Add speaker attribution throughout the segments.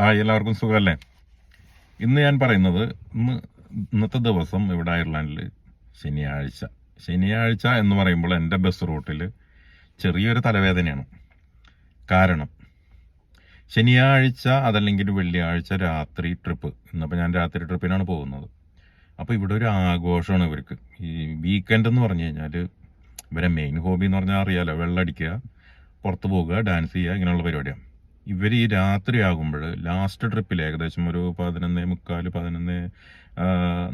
Speaker 1: Hi എല്ലാവർക്കും സുഖമല്ലേ? ഇന്ന് ഞാൻ പറയുന്നത് ഇന്ന് ഇന്നത്തെ ദിവസം ഇവിടെ അയർലാൻഡിൽ ശനിയാഴ്ച. ശനിയാഴ്ച എന്ന് പറയുമ്പോൾ എന്റെ ബസ് റൂട്ടിൽ ചെറിയൊരു തലവേദനയാണ്. കാരണം ശനിയാഴ്ച അതല്ലെങ്കിൽ വെള്ളിയാഴ്ച രാത്രി ട്രിപ്പ്. ഇന്നിപ്പോൾ ഞാൻ രാത്രി ട്രിപ്പിനാണ് പോകുന്നത്. അപ്പോൾ ഇവിടെ ഒരു ആഘോഷമാണ് ഇവർക്ക്. ഈ വീക്കെൻഡ് എന്ന് പറഞ്ഞു കഴിഞ്ഞാൽ ഇവരെ മെയിൻ ഹോബി എന്ന് പറഞ്ഞാൽ അറിയാലോ വെള്ളമടിക്കുക പുറത്ത് പോകുക ഡാൻസ് ചെയ്യുക ഇങ്ങനെയുള്ള പരിപാടിയാണ്. ഇവർ ഈ രാത്രി ആകുമ്പോൾ ലാസ്റ്റ് ട്രിപ്പിൽ ഏകദേശം ഒരു പതിനൊന്ന് മുക്കാൽ പതിനൊന്ന്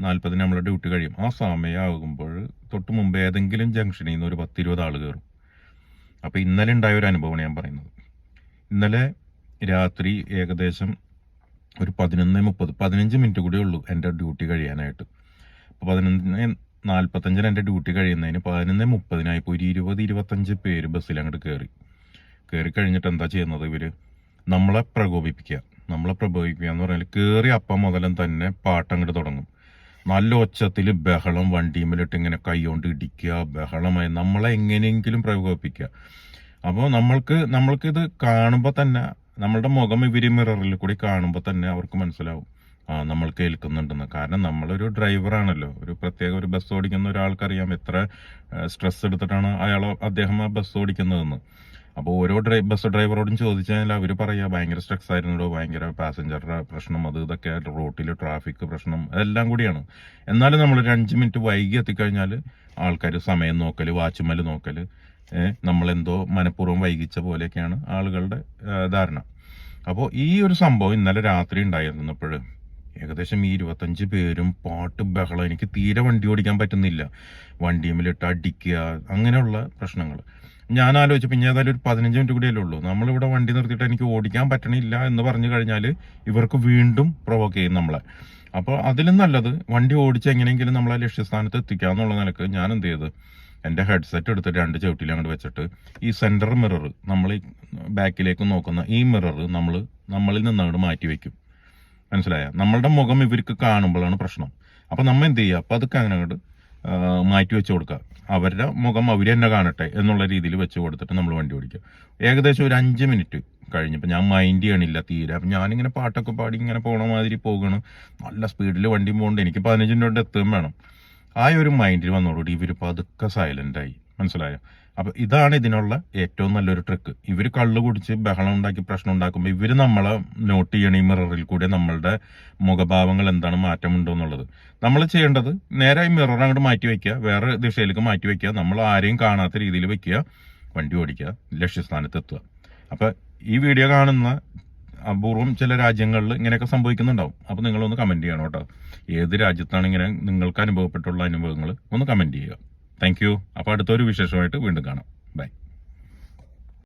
Speaker 1: നാൽപ്പതിന് നമ്മളെ ഡ്യൂട്ടി കഴിയും. ആ സമയമാകുമ്പോൾ തൊട്ട് മുമ്പ് ഏതെങ്കിലും ജംഗ്ഷനിൽ നിന്ന് ഒരു പത്തിരുപത് ആൾ കയറും അപ്പോൾ ഇന്നലെ ഉണ്ടായ ഒരു അനുഭവമാണ് ഞാൻ പറയുന്നത്. ഇന്നലെ രാത്രി ഏകദേശം ഒരു പതിനൊന്ന് മുപ്പത് പതിനഞ്ച് മിനിറ്റ് കൂടെ ഉള്ളൂ എന്റെ ഡ്യൂട്ടി കഴിയാനായിട്ട്. അപ്പോൾ പതിനൊന്ന് നാൽപ്പത്തഞ്ചിന് എന്റെ ഡ്യൂട്ടി കഴിയുന്നതിന് പതിനൊന്ന് മുപ്പതിനായപ്പോൾ ഒരു ഇരുപത് ഇരുപത്തഞ്ച് പേര് ബസ്സിൽ അങ്ങോട്ട് കയറി കയറി കഴിഞ്ഞിട്ട് എന്താ ചെയ്യുന്നത് ഇവർ നമ്മളെ പ്രകോപിപ്പിക്കുക. നമ്മളെ പ്രകോപിപ്പിക്കുക എന്ന് പറഞ്ഞാൽ കയറി അപ്പം മുതലും തന്നെ പാട്ടങ്ങോട്ട് തുടങ്ങും. നല്ല ഒച്ചത്തിൽ ബഹളം വണ്ടിയുമ്മിലിട്ട് ഇങ്ങനെ കൈകൊണ്ട് ഇടിക്കുക ബഹളമായി നമ്മളെ എങ്ങനെയെങ്കിലും പ്രകോപിപ്പിക്കുക. അപ്പോൾ നമ്മൾക്ക് നമ്മൾക്ക് ഇത് കാണുമ്പോൾ തന്നെ നമ്മളുടെ മുഖം ഇവർ മിററിൽ കൂടി കാണുമ്പോൾ തന്നെ അവർക്ക് മനസ്സിലാവും. ആ നമ്മൾ കേൾക്കുന്നുണ്ടെന്ന്. കാരണം നമ്മളൊരു ഡ്രൈവറാണല്ലോ. ഒരു പ്രത്യേക ഒരു ബസ് ഓടിക്കുന്ന ഒരാൾക്കറിയാം എത്ര സ്ട്രെസ് എടുത്തിട്ടാണ് അയാൾ അദ്ദേഹം ആ ബസ് ഓടിക്കുന്നതെന്ന്. അപ്പോൾ ഓരോ ഡ്രൈ ബസ് ഡ്രൈവറോടും ചോദിച്ചു കഴിഞ്ഞാൽ അവർ പറയുക ഭയങ്കര സ്ട്രെസ് ആയിരുന്നല്ലോ ഭയങ്കര പാസഞ്ചറുടെ പ്രശ്നം അത് ഇതൊക്കെ റോട്ടിൽ ട്രാഫിക് പ്രശ്നം അതെല്ലാം കൂടിയാണ്. എന്നാലും നമ്മൾ ഒരു അഞ്ച് മിനിറ്റ് വൈകി എത്തിക്കഴിഞ്ഞാൽ ആൾക്കാർ സമയം നോക്കൽ വാച്ച്മൽ നോക്കൽ നമ്മളെന്തോ മനഃപൂർവം വൈകിച്ച പോലെയൊക്കെയാണ് ആളുകളുടെ ധാരണ. അപ്പോൾ ഈ ഒരു സംഭവം ഇന്നലെ രാത്രി ഉണ്ടായിരുന്നപ്പോൾ ഏകദേശം ഈ ഇരുപത്തഞ്ച് പേരും പാട്ട് ബഹളം. എനിക്ക് തീരെ വണ്ടി ഓടിക്കാൻ പറ്റുന്നില്ല. വണ്ടിയുമിലിട്ട് അടിക്കുക അങ്ങനെയുള്ള പ്രശ്നങ്ങൾ ഞാൻ ആലോചിച്ചു പിന്നെ ഏതായാലും ഒരു പതിനഞ്ച് മിനിറ്റ് കൂടിയല്ലേ ഉള്ളൂ. നമ്മളിവിടെ വണ്ടി നിർത്തിയിട്ട് എനിക്ക് ഓടിക്കാൻ പറ്റണില്ല എന്ന് പറഞ്ഞു കഴിഞ്ഞാൽ ഇവർക്ക് വീണ്ടും പ്രൊവോക്ക് ചെയ്യും നമ്മളെ. അപ്പോൾ അതിലും നല്ലത് വണ്ടി ഓടിച്ച് എങ്ങനെയെങ്കിലും നമ്മളെ ലക്ഷ്യസ്ഥാനത്ത് എത്തിക്കുക എന്നുള്ള നിലയ്ക്ക് ഞാൻ എന്ത് ചെയ്ത്? എന്റെ ഹെഡ്സെറ്റ് എടുത്തിട്ട് രണ്ട് ചവിട്ടിൽ അങ്ങോട്ട് വെച്ചിട്ട് ഈ സെന്റർ മിറർ നമ്മൾ ബാക്കിലേക്ക് നോക്കുന്ന ഈ മിറർ നമ്മൾ നമ്മളിൽ നിന്ന് അങ്ങോട്ട് മാറ്റി വെക്കും. മനസ്സിലായ? നമ്മളുടെ മുഖം ഇവർക്ക് കാണുമ്പോഴാണ് പ്രശ്നം. അപ്പം നമ്മൾ എന്ത് ചെയ്യുക? അപ്പൊ അതൊക്കെ അങ്ങനെ അങ്ങോട്ട് മാറ്റി വെച്ച് കൊടുക്കുക. അവരുടെ മുഖം അവർ തന്നെ കാണട്ടെ എന്നുള്ള രീതിയിൽ വെച്ച് കൊടുത്തിട്ട് നമ്മൾ വണ്ടി ഓടിക്കുക. ഏകദേശം ഒരു അഞ്ച് മിനിറ്റ് കഴിഞ്ഞപ്പോൾ ഞാൻ മൈൻഡ് ചെയ്യണില്ല തീരെ. അപ്പം ഞാനിങ്ങനെ പാട്ടൊക്കെ പാടി ഇങ്ങനെ പോണ മാതിരി പോകണം നല്ല സ്പീഡിൽ വണ്ടി പോകുന്നുണ്ട് എനിക്ക് പതിനഞ്ച് മിനിറ്റ് എത്തുകയും വേണം. ആ ഒരു മൈൻഡിൽ വന്നോടുകൂടി ഇവർ പതുക്കെ സൈലന്റ് ആയി. മനസ്സിലായോ? അപ്പൊ ഇതാണ് ഇതിനുള്ള ഏറ്റവും നല്ലൊരു ട്രിക്ക് ഇവർ കള്ള് കുടിച്ച് ബഹളം ഉണ്ടാക്കി പ്രശ്നം ഉണ്ടാക്കുമ്പോൾ ഇവർ നമ്മളെ നോട്ട് ചെയ്യണ ഈ മിററിൽ കൂടെ നമ്മളുടെ മുഖഭാവങ്ങൾ എന്താണ് മാറ്റമുണ്ടോ എന്നുള്ളത്. നമ്മൾ ചെയ്യേണ്ടത് നേരെ ഈ മിറർ അങ്ങോട്ട് മാറ്റി വെക്കുക വേറെ ദിശയിലേക്ക് മാറ്റി വെക്കുക നമ്മൾ ആരെയും കാണാത്ത രീതിയിൽ വെക്കുക വണ്ടി ഓടിക്കുക ലക്ഷ്യസ്ഥാനത്ത് എത്തുക. അപ്പൊ ഈ വീഡിയോ കാണുന്ന അപൂർവം ചില രാജ്യങ്ങളിൽ ഇങ്ങനെയൊക്കെ സംഭവിക്കുന്നുണ്ടാവും. അപ്പോൾ നിങ്ങളൊന്ന് കമന്റ് ചെയ്യണം കേട്ടോ. ഏത് രാജ്യത്താണ് ഇങ്ങനെ നിങ്ങൾക്ക് അനുഭവപ്പെട്ടുള്ള അനുഭവങ്ങൾ ഒന്ന് കമന്റ് ചെയ്യുക. Thank you. അപ്പോൾ അടുത്തൊരു വിശേഷമായിട്ട് വീണ്ടും കാണാം. ബൈ.